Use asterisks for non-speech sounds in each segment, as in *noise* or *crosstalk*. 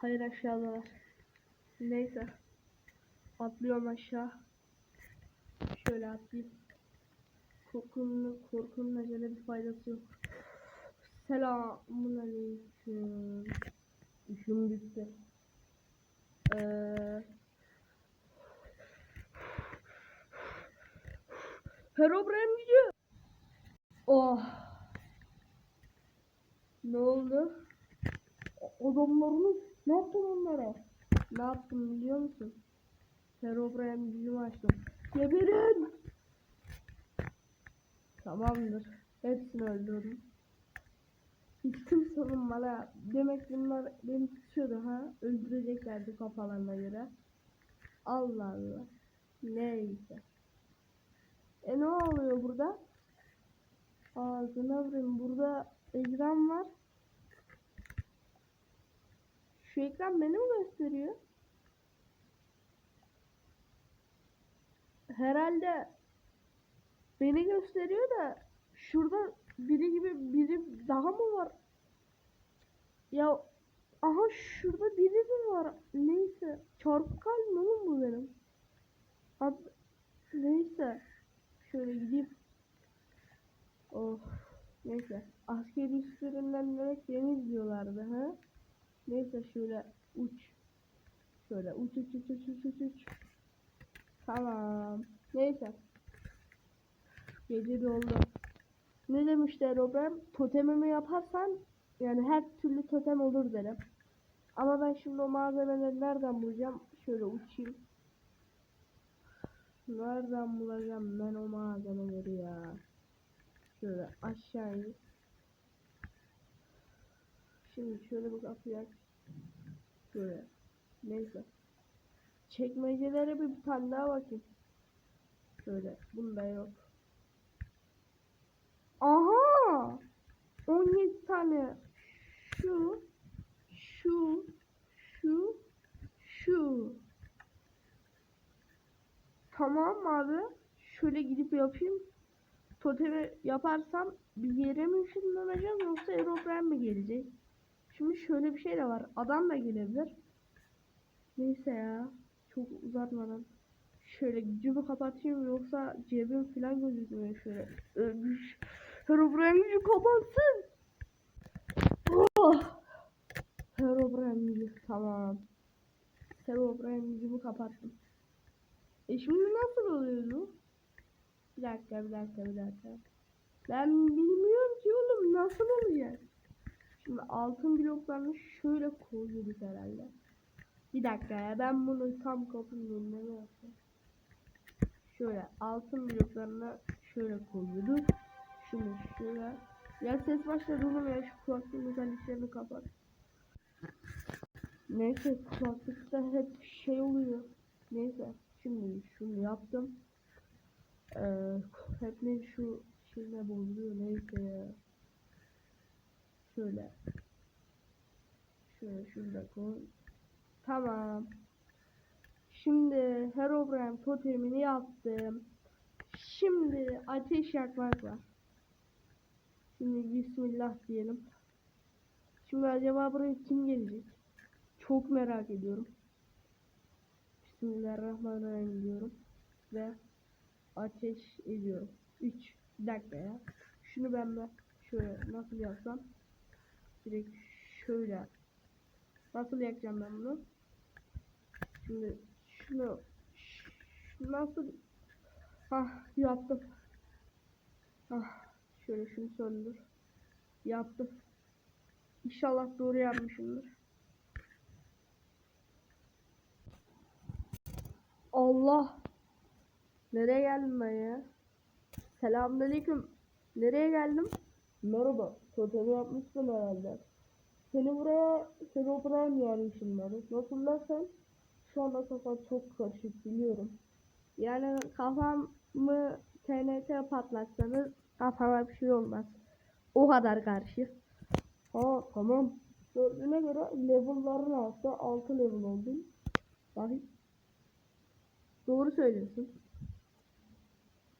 Hayır aşağıdalar. Neyse. Atlıyorum aşağı. Şöyle atlayayım. Korkunun, korkunun acele bir faydası yok. Selamun aleyküm. İşim bitti. Eee... Herobrine gücü. Oh. Ne oldu? Adamlarını ne yaptın onlara? Ne yaptım biliyor musun? Herobrine gücümü açtım. Geberin! Tamamdır. Hepsini öldürdüm. Hiç kimsenin bana demek bunlar beni tutuyordu ha. Öldüreceklerdi kafalarına göre. Allah Allah. Neyse. E ne oluyor burada? Ağzına vurayım. Burada ekran var. Şu ekran beni mi gösteriyor? Herhalde beni gösteriyor da şurada biri gibi biri daha mı var? Ya aha şurada biri mi var? Neyse. Çarpı kalp mi oğlum bu benim? Abi, neyse. Şöyle gideyim. Oh. Neyse. Askeri üstlerinden demek beni izliyorlardı ha. Neyse şöyle uç. Şöyle uç uç uç uç uç uç uç. Tamam. Neyse. Gece doldu. Ne demişler Robert? Totemimi yaparsan yani her türlü totem olur derim. Ama ben şimdi o malzemeleri nereden bulacağım? Şöyle uçayım. Nereden bulacağım ben o malzemeleri ya? Şöyle aşağı in. Şimdi şöyle bir kapıyı aç. Şöyle. Neyse. Çekmecelere bir tane daha bakayım. Şöyle. Bunda yok. Aha! 17 tane. Şu. Şu. Şu. Şu. Tamam abi. Şöyle gidip yapayım. Totemi yaparsam bir yere mi ışınlanacağım yoksa Aeroprene mi gelecek? Şimdi şöyle bir şey de var. Adam da gelebilir. Neyse ya. Çok uzatmadan. Şöyle gücümü kapatayım yoksa cebim falan gözükmüyor şöyle. Ölmüş. Herobrine gücü kapatsın. Oh. Gücü tamam. Herobrine gücümü kapattım. E şimdi nasıl oluyordu? Bir dakika bir dakika bir dakika. Ben bilmiyorum ki oğlum nasıl olacak? Şimdi altın bloklarını şöyle koyuyoruz herhalde. Bir dakika ya ben bunu tam kapının önüne yapacağım? Şöyle altın bloklarını şöyle koyuyoruz. Şunu şöyle. Ya ses başladı oğlum ya şu kulaklığın özelliklerini kapat. Neyse kulaklıkta hep şey oluyor. Neyse şimdi şunu yaptım. Ee, hep ne şu şeyine bozuluyor neyse ya. Şöyle. Şöyle şurada koy. Tamam. Şimdi Herobrine totemini yaptım. Şimdi ateş yakmak var. Şimdi Bismillah diyelim. Şimdi acaba buraya kim gelecek? Çok merak ediyorum. Bismillahirrahmanirrahim diyorum. Ve ateş ediyorum. 3. Bir dakika ya. Şunu ben de şöyle nasıl yapsam? Direkt şöyle. Nasıl yakacağım ben bunu? Şimdi şunu şu nasıl ah yaptım. Ah şöyle şunu söndür. Yaptım. İnşallah doğru yapmışımdır. Allah. Nereye geldim ben ya? Selamünaleyküm. Nereye geldim? Merhaba. Totemi yapmışsın herhalde. Seni buraya, seni buraya mı ben? Nasıl dersen? Şu anda kafam çok karışık biliyorum. Yani kafamı TNT patlatsanız kafama bir şey olmaz. O kadar karışık. Ha tamam. Gördüğüne göre level'ların altı 6 level oldum. Bakayım. Doğru söylüyorsun.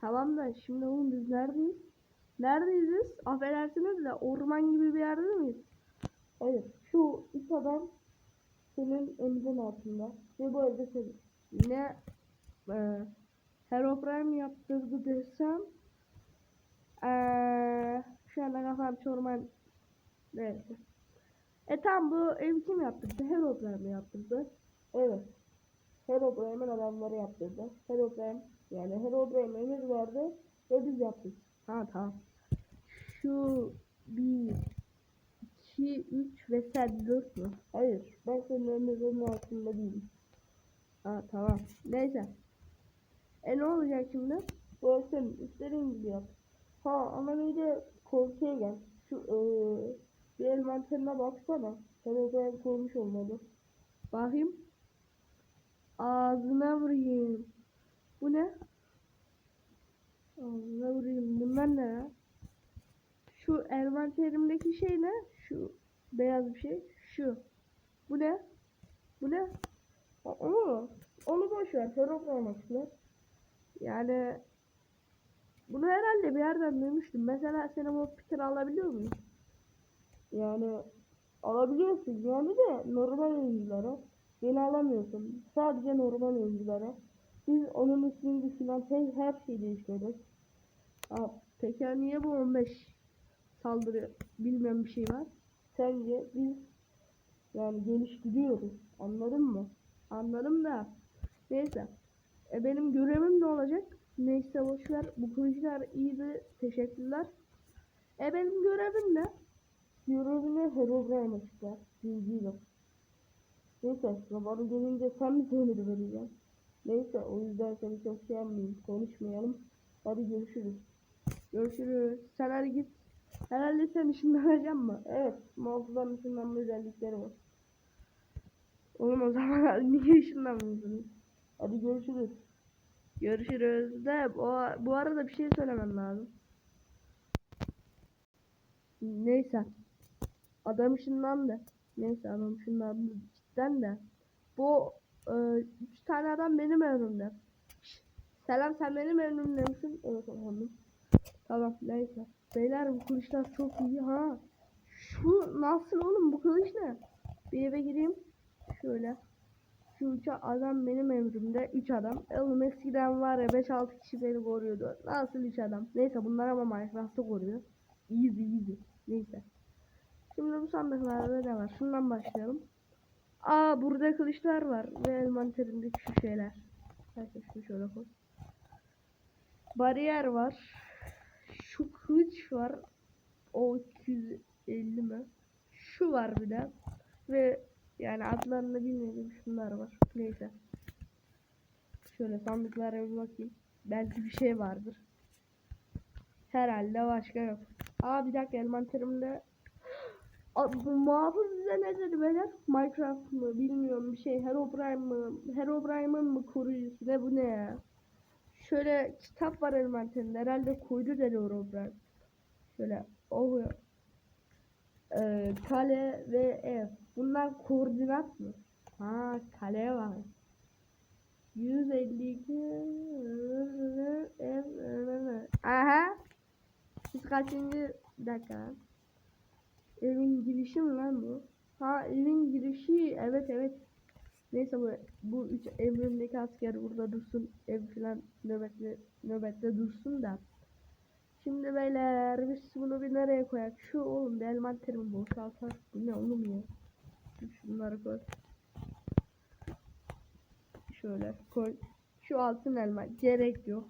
Tamam da şimdi oğlum biz neredeyiz? Neredeyiz biz? Affedersiniz de orman gibi bir yerde miyiz? Hayır. Şu ilk adam senin emrin altında. Ve bu evde senin. Ne e, Herobrine yaptırdı desem eee şu anda kafam çorman neyse. E tam bu ev kim yaptırdı? Herobrine mi yaptırdı? Evet. Herobrine'in adamları yaptırdı. Herobrine yani Herobrine emir verdi ve biz yaptık. Ha tamam. Şu bir 2, 3 ve sen 4 mü? Hayır. Ben senin emrinin altında değilim. Ha tamam. Neyse. E ne olacak şimdi? Senin. İstediğin gibi yap. Ha ama bir de korkuya gel. Şu eee bir elmanterine baksana. Sen o kadar koymuş olmalı. Bakayım. Ağzına vurayım. Bu ne? Ağzına vurayım. Bunlar ne ya? Şu envanterimdeki şey ne? Şu beyaz bir şey. Şu. Bu ne? Bu ne? Ha, Onu, onu boş ver. Ferroframaklar. Yani bunu herhalde bir yerden duymuştum. Mesela senin o pitini alabiliyor muyum? Yani alabiliyorsun yani de normal oyunculara. Beni alamıyorsun. Sadece normal oyunculara. Biz onun ismini falan her, her şeyi değiştirdik. Aa, peki niye bu 15 saldırı bilmem bir şey var? Sence biz yani geliştiriyoruz. Anladın mı? Anladım da. Neyse. E benim görevim ne olacak? Neyse boşver. Bu kılıçlar iyiydi. Teşekkürler. E benim görevim ne? Görevine Herobrine açıklar. Bilgiyle. Neyse zamanı gelince sen mi söyledi vereceğim? Neyse o yüzden seni çok şey. Konuşmayalım. Hadi görüşürüz. Görüşürüz. Sen hadi git. Herhalde sen ışınlanacak mı? Evet. Muhafızların ışınlanma özellikleri var. Oğlum o zaman *laughs* niye ışınlanmıyorsunuz? Hadi görüşürüz. Görüşürüz. De bu, bu arada bir şey söylemem lazım. Neyse. Adam ışınlandı. Neyse adam ışınlandı cidden de. Bu e, üç tane adam benim. Şşt, Selam sen benim evimde misin? Evet efendim. Tamam neyse. Beyler bu kılıçlar çok iyi ha. Şu nasıl oğlum bu kılıç ne? Bir eve gireyim. Şöyle. Şu üç adam benim emrimde. Üç adam. Oğlum eskiden var ya 5-6 kişi beni koruyordu. Nasıl üç adam? Neyse bunlar ama Minecraft'ta koruyor. Easy easy. Neyse. Şimdi bu sandıklarda ne var? Şundan başlayalım. Aa burada kılıçlar var. Ve envanterimdeki şu şeyler. Herkes şunu şöyle koy. Bariyer var. Şu kılıç var. O 250 mi? Şu var bir de. Ve yani adlarını bilmediğim şunlar var. Neyse. Şöyle sandıklara bir bakayım. Belki bir şey vardır. Herhalde başka yok. Aa bir dakika envanterimde *gasps* bu muhafız bize ne dedi beyler? Minecraft mı bilmiyorum bir şey Herobrine mı Herobrine'ın mı koruyucusu ne bu ne ya? Şöyle kitap var envanterinde herhalde koydu dedi Herobrine. Şöyle oh. Ee, kale ve ev. Bunlar koordinat mı? Ha kale var. 152 ev Aha. Siz kaçıncı dakika. Evin girişi mi lan bu? Ha evin girişi evet evet. Neyse bu bu üç emrimdeki asker burada dursun. Ev falan nöbette nöbette dursun da. Şimdi beyler biz bunu bir nereye koyak? Şu oğlum bir elmanterimi boşaltar. Bu ne oğlum ya? Şu Şunları koy. Şöyle koy. Şu altın elma gerek yok.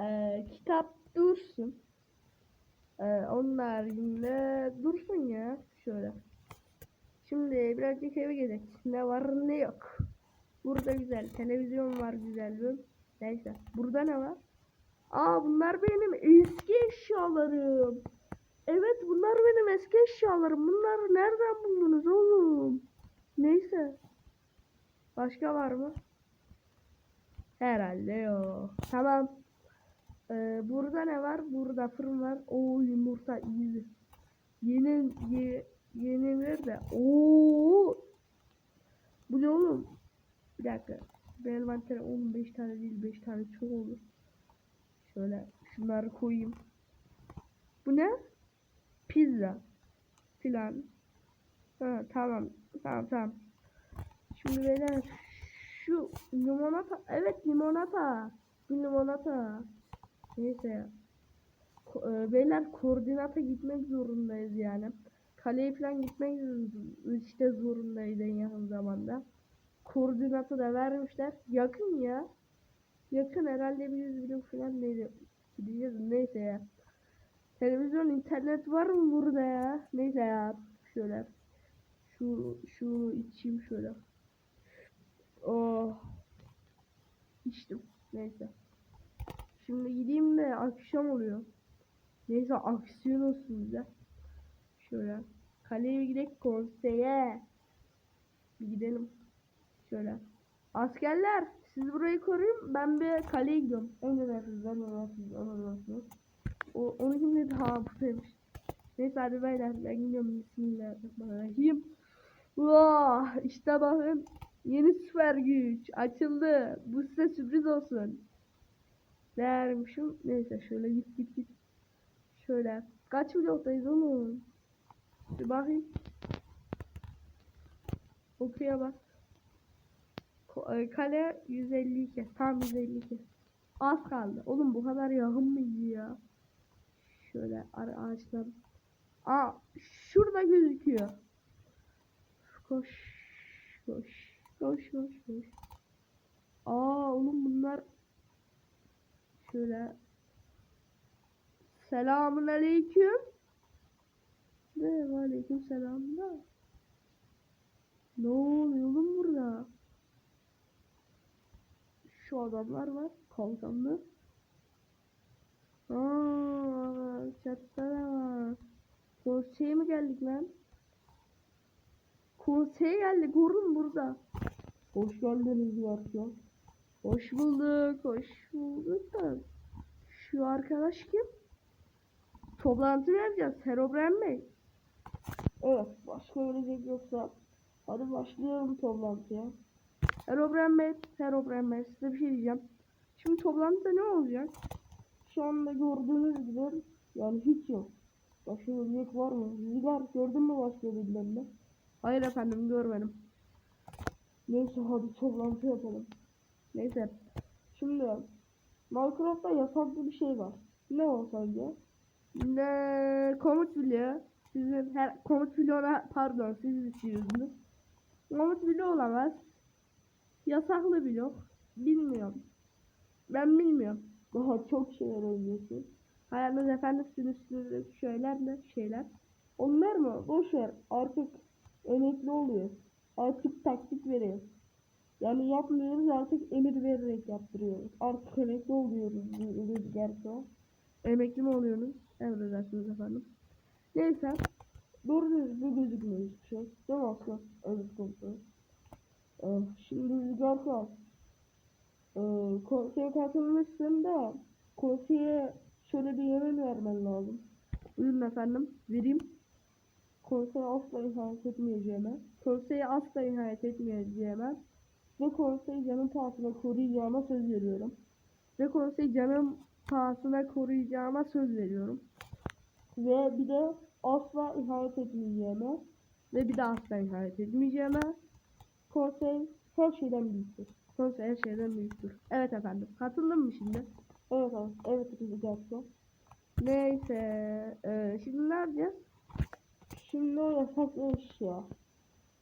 Ee, kitap dursun. Ee, onun haricinde dursun ya. Şöyle. Şimdi birazcık eve gidelim. Ne var ne yok. Burada güzel. Televizyon var güzel. Neyse. Burada ne var? Aa bunlar benim eski eşyalarım. Evet bunlar benim eski eşyalarım. Bunları nereden buldunuz oğlum? Neyse. Başka var mı? Herhalde yok. Tamam. Ee, burada ne var? Burada fırın var. Oo yumurta iyi. Yeni ye, yenilir de. Oo. Bu ne oğlum? Bir dakika. Bir envantere 15 tane değil 5 tane çok olur. Şöyle şunları koyayım. Bu ne? Pizza. Filan. Ha, tamam. Tamam tamam. Şimdi beyler şu limonata evet limonata. Bu limonata. Neyse. Ko- e, beyler koordinata gitmek zorundayız yani. Kaleye falan gitmek işte zorundayız en yakın zamanda. Koordinatı da vermişler. Yakın ya. Yakın herhalde bir yüz blok falan neydi? Gideceğiz neyse ya. Televizyon internet var mı burada ya? Neyse ya. Şöyle. Şu şu içeyim şöyle. Oh. İçtim. Neyse. Şimdi gideyim de akşam oluyor. Neyse aksiyon olsun bize. Şöyle. Kaleye gidelim konseye. Bir gidelim. Şöyle. Askerler siz burayı koruyun. Ben bir kaleye gidiyorum. Emredersiniz, emredersiniz, emredersiniz. O, onu kim dedi? Ha buradaymış. Neyse hadi beyler ben gidiyorum. Bismillahirrahmanirrahim. Vah işte bakın. Yeni süper güç açıldı. Bu size sürpriz olsun. Dermişim. Neyse şöyle git git git. Şöyle. Kaç bloktayız oğlum? Bir bakayım. Okuya bak. E, Kale 152. Tam 152. Az kaldı. Oğlum bu kadar yakın mıydı ya? Şöyle ağaçlar. Aa şurada gözüküyor. Koş. Koş. Koş koş koş. Aa oğlum bunlar şöyle Selamun aleyküm. Ne ve aleyküm selam da. Ne oluyor oğlum burada? Şu adamlar var. Kalkanlı. Aa, çatıda da var. Konseye mi geldik lan? Konseye geldik oğlum burada. Hoş geldiniz Yarkya. Hoş bulduk, hoş bulduk da. Şu arkadaş kim? Toplantı mı yapacağız? Herobrine Bey. Evet, başka ölecek yoksa. Hadi başlayalım toplantıya. Herobrine Bey, Herobrine Bey size bir şey diyeceğim. Şimdi toplantıda ne olacak? Şu anda gördüğünüz gibi yani hiç yok. Başka ölecek var mı? Rüzgar gördün mü başka birilerini? Hayır efendim görmedim. Neyse hadi toplantı yapalım. Neyse. Şimdi Minecraft'ta yasaklı bir şey var. Ne o sence? Ne komut bloğu. Sizin her komut bloğuna pardon siz istiyorsunuz. Komut bloğu olamaz. Yasaklı blok. Bilmiyorum. Ben bilmiyorum. Daha çok şeyler oynuyorsun. Hayaliniz efendim sizin üstünüzdeki şeyler ne şeyler? Onlar mı? Boş ver. Artık emekli oluyor. Artık taktik veriyor. Yani yapmıyoruz artık emir vererek yaptırıyoruz. Artık emekli oluyoruz şu an. Emekli mi oluyorsunuz? Emredersiniz efendim. Neyse. Doğru düzgün gözükmüyor hiçbir şey. Değil mi Aslan? Evet kontrol. Şimdi rüzgar an. Ee, konseye katılmışsın da konseye şöyle bir yemin vermen lazım. Buyurun efendim. Vereyim. Konseye asla ihanet etmeyeceğime. Konseye asla ihanet etmeyeceğime. Ve konseyi canım pahasına koruyacağıma söz veriyorum. Ve konseyi canım pahasına koruyacağıma söz veriyorum. Ve bir de asla ihanet etmeyeceğime. Ve bir de asla ihanet etmeyeceğime. Konsey her şeyden büyüktür. Konsey her şeyden büyüktür. Evet efendim. Katıldın mı şimdi? Evet evet. Evet Rüzgar Neyse. Ee, şimdi ne yapacağız? Şimdi yasaklı eşya.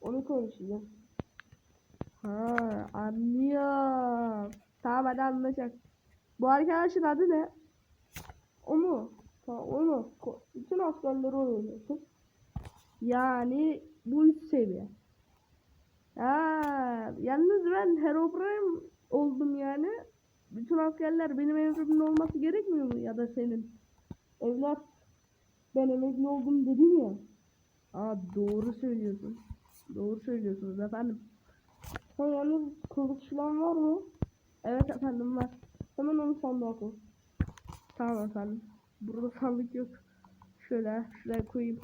Onu konuşacağız. Ha anlıyorum. Tamam hadi anlaşacak. Bu arkadaşın adı ne? O mu? Tamam o mu? Ko- Bütün askerleri oynuyorsun. Yani bu üst seviye. Ha, yalnız ben Herobrine oldum yani. Bütün askerler benim emrimde olması gerekmiyor mu ya da senin? Evlat ben emekli oldum dedim ya. Aa doğru söylüyorsun. Doğru söylüyorsunuz efendim. Ha yalnız kılıç var mı? Evet efendim var. Hemen onu sandığa koy. Tamam efendim. Burada sandık yok. Şöyle şuraya koyayım.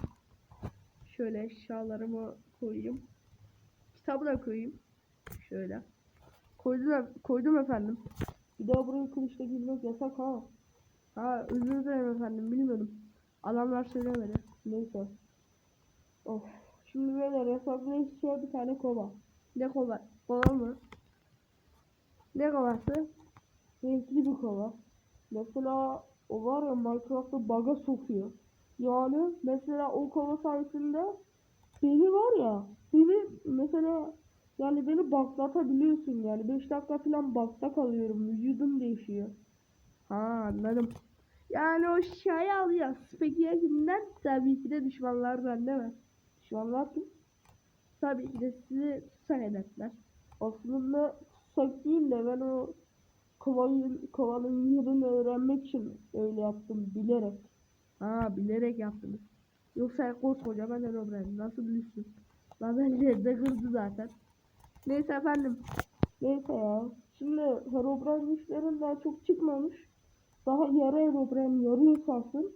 Şöyle eşyalarımı koyayım. Kitabı da koyayım. Şöyle. Koydum, koydum efendim. Bir daha buraya kılıçla girmek yasak ha. Ha özür dilerim efendim bilmiyordum. Adamlar söylemedi. Neyse. Of Şimdi böyle hesapla istiyor bir tane kova. Ne kova? Kova mı? Ne kovası? Renkli bir kova. Mesela o var ya Minecraft'ta bug'a sokuyor. Yani mesela o kova sayesinde beni var ya beni mesela yani beni baklatabiliyorsun yani 5 dakika falan bakta kalıyorum vücudum değişiyor. Ha anladım. Yani o şeyi alıyor. Peki kimden? Tabii ki de düşmanlardan değil mi? Düşmanlar kim? Tabii ki de sizi tutsak hedefler. Aslında tutsak değil de ben o yerini öğrenmek için öyle yaptım bilerek. Ha bilerek yaptınız. Yoksa koskoca ben Herobrine nasıl bilirsin? Zaten de kırdı zaten. Neyse efendim. Neyse ya. Şimdi Herobrine işlerin daha çok çıkmamış. Daha yarı Herobrine yarı insansın.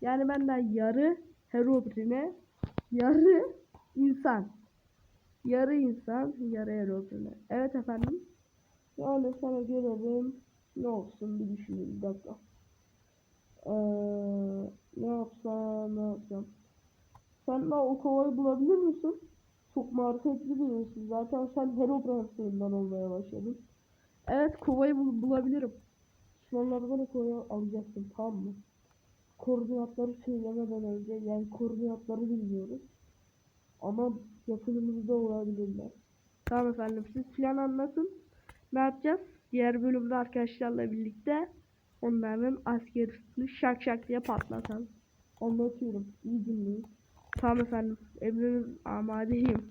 Yani ben de yarı Herobrine yarı insan. Yarı insan, yarı Herobrine. Evet efendim. Yani sana gelelim. Ne olsun bir düşüneyim bir dakika. Ee, ne yapsam ne yapsam. Sen de o kovayı bulabilir misin? Çok marifetli birisin. Zaten sen Herobrine suyundan olmaya başladın. Evet kovayı bul- bulabilirim. Düşmanlardan kovayı alacaksın tamam mı? Koordinatları söylemeden önce yani koordinatları bilmiyoruz. Ama yakınımızda olabilirler. Tamam efendim siz plan anlatın. Ne yapacağız? Diğer bölümde arkadaşlarla birlikte onların askerini şak şak diye patlatalım. Anlatıyorum. İyi dinleyin. Tamam efendim. Emriniz amadeyim.